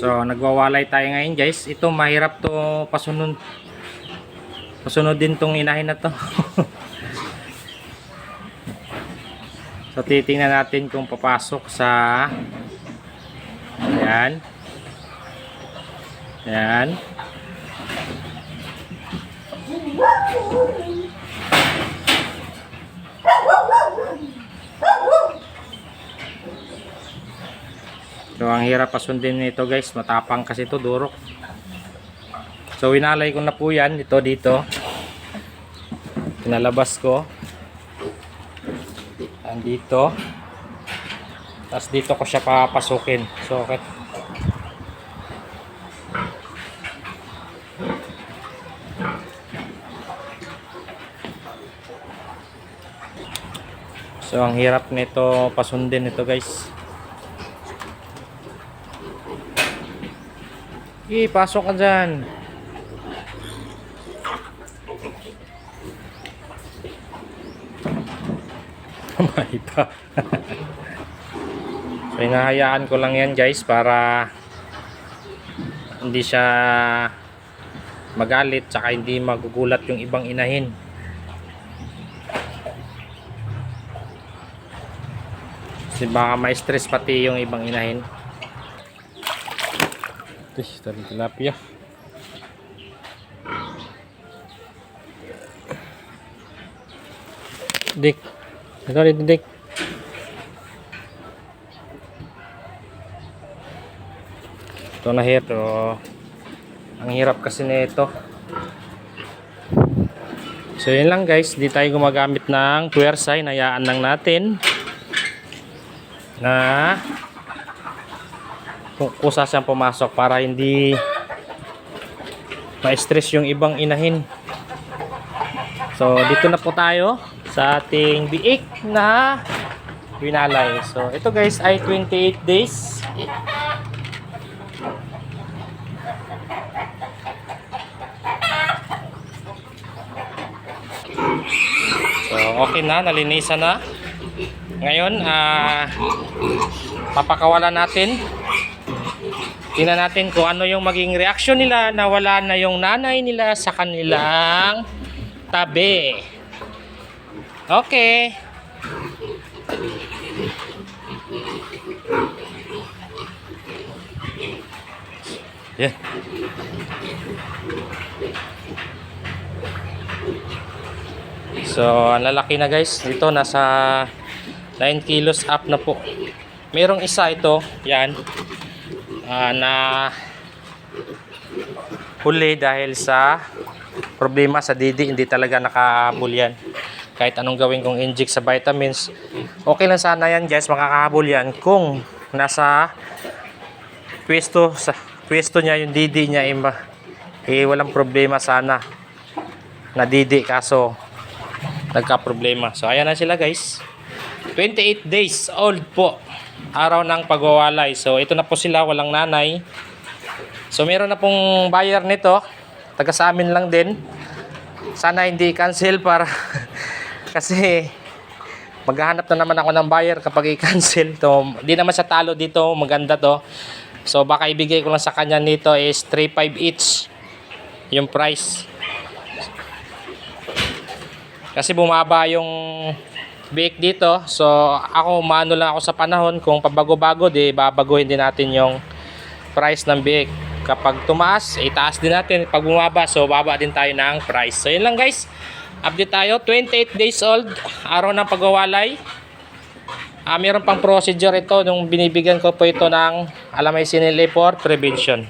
So, nagwawalay tayo ngayon guys. Ito mahirap to pasunod. Pasunod din tong inahin na to. so, titingnan natin kung papasok sa Ayan. Ayan. So, ang hirap pasundin nito guys. Matapang kasi to durok. So, winalay ko na po yan. Ito dito. Pinalabas ko. Andito. Tapos dito ko siya papasukin. So, okay. So, ang hirap nito pasundin ito guys. Eh, pasok ka dyan. Kamay pa. so, hinahayaan ko lang yan guys para hindi siya magalit tsaka hindi magugulat yung ibang inahin. Kasi baka ma-stress pati yung ibang inahin. Ito, tali tilapia. Dik. Ito rin, dik. Ito na here, pero ang hirap kasi nito. So yun lang guys, di tayo gumagamit ng puwersa, hinayaan lang natin na kusa siyang pumasok para hindi ma-stress yung ibang inahin. So, dito na po tayo sa ating biik na winalay. So, ito guys ay 28 days. So, okay na, nalinisan na. Ngayon, ah papakawalan natin. Tingnan natin kung ano yung maging reaksyon nila na wala na yung nanay nila sa kanilang tabi. Okay. Yan. So, ang lalaki na guys. Dito nasa 9 kilos up na po. Merong isa ito, yan, ah, na huli dahil sa problema sa didi, hindi talaga nakahabol yan. Kahit anong gawin kong inject sa vitamins, okay lang sana yan guys, makakahabol yan kung nasa pwesto, sa pwesto niya yung didi niya, eh, ma- eh, walang problema sana na didi, kaso nagka-problema. So, ayan na sila guys. 28 days old po. Araw ng pagwawalay. So, ito na po sila, walang nanay. So, meron na pong buyer nito. Taga sa amin lang din. Sana hindi cancel para kasi maghahanap na naman ako ng buyer kapag i-cancel to. Di naman sa talo dito, maganda to. So, baka ibigay ko lang sa kanya nito is 3.5 each yung price. Kasi bumaba yung bake dito. So, ako maano lang ako sa panahon. Kung pabago-bago, di babaguhin din natin yung price ng bake. Kapag tumaas, itaas din natin. Pag bumaba, so baba din tayo ng price. So, yun lang guys. Update tayo. 28 days old. Araw ng pagwawalay. Ah, meron pang procedure ito nung binibigyan ko po ito ng alamay sinili for prevention.